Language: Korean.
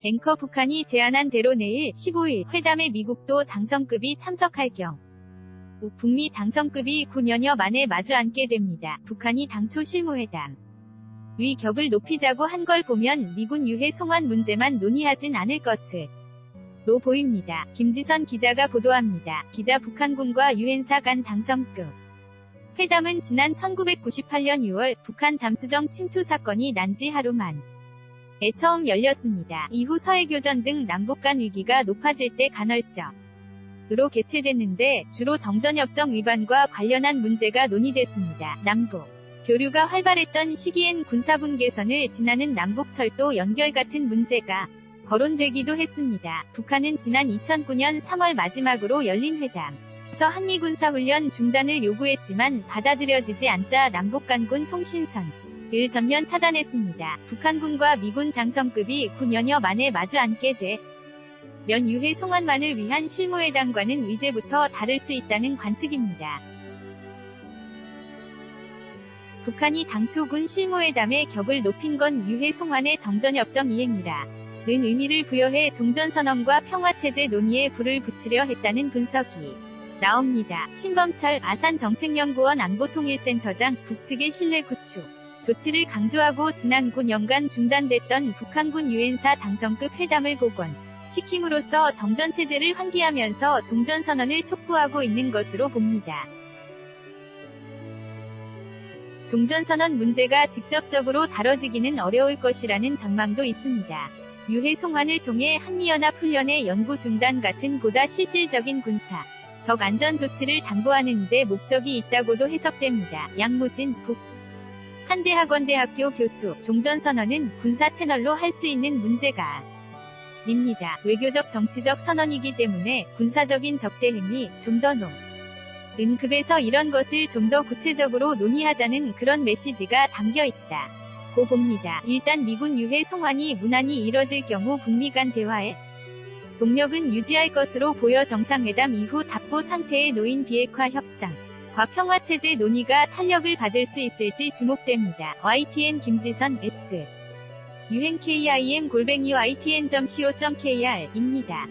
앵커 북한이 제안한 대로 내일 15일 회담에 미국도 장성급이 참석할 경우 북미 장성급이 9년여 만에 마주 앉게 됩니다. 북한이 당초 실무회담 위 격을 높이자고 한 걸 보면 미군 유해 송환 문제만 논의하진 않을 것을 로 보입니다. 김지선 기자가 보도합니다. 기자 북한군과 유엔사 간 장성급 회담은 지난 1998년 6월 북한 잠수정 침투 사건이 난 지 하루만 에 처음 열렸습니다. 이후 서해교전 등 남북 간 위기가 높아질 때 간헐적 으로 개최됐는데 주로 정전협정 위반과 관련한 문제가 논의됐습니다. 남북 교류가 활발했던 시기엔 군사분 개선을 지나는 남북철도 연결 같은 문제가 거론되기도 했습니다. 북한은 지난 2009년 3월 마지막으로 열린 회담에서 한미 군사훈련 중단을 요구했지만 받아들여지지 않자 남북 간군 통신선 을 전면 차단했습니다. 북한군과 미군 장성급이 9년여 만에 마주 앉게 돼 면 유해 송환만을 위한 실무회담과는 이제부터 다를 수 있다는 관측입니다. 북한이 당초 군 실무회담의 격을 높인 건 유해 송환의 정전협정 이행이라 는 의미를 부여해 종전선언과 평화체제 논의에 불을 붙이려 했다는 분석이 나옵니다. 신범철 아산정책연구원 안보통일센터장 북측의 신뢰 구축 조치를 강조하고 지난 9년간 중단됐던 북한군 유엔사 장성급 회담을 복원 시킴으로써 정전체제를 환기하면서 종전선언을 촉구하고 있는 것으로 봅니다. 종전선언 문제가 직접적으로 다뤄지기는 어려울 것이라는 전망도 있습니다. 유해 송환을 통해 한미연합 훈련의 연구 중단 같은 보다 실질적인 군사, 적 안전 조치를 당부하는 데 목적이 있다고도 해석됩니다. 양무진 북 한대학원대학교 교수 종전선언은 군사 채널로 할 수 있는 문제가 입니다. 외교적 정치적 선언이기 때문에 군사적인 적대행위 좀더 높. 은급에서 이런 것을 좀 더 구체적으로 논의하자는 그런 메시지가 담겨 있다. 고 봅니다. 일단 미군 유해 송환이 무난히 이뤄질 경우 북미 간 대화에 동력은 유지할 것으로 보여 정상회담 이후 답보 상태에 놓인 비핵화 협상. 과 평화체제 논의가 탄력을 받을 수 있을지 주목됩니다. YTN 김지선 S. 유행 KIM 골뱅이 YTN.co.kr 입니다.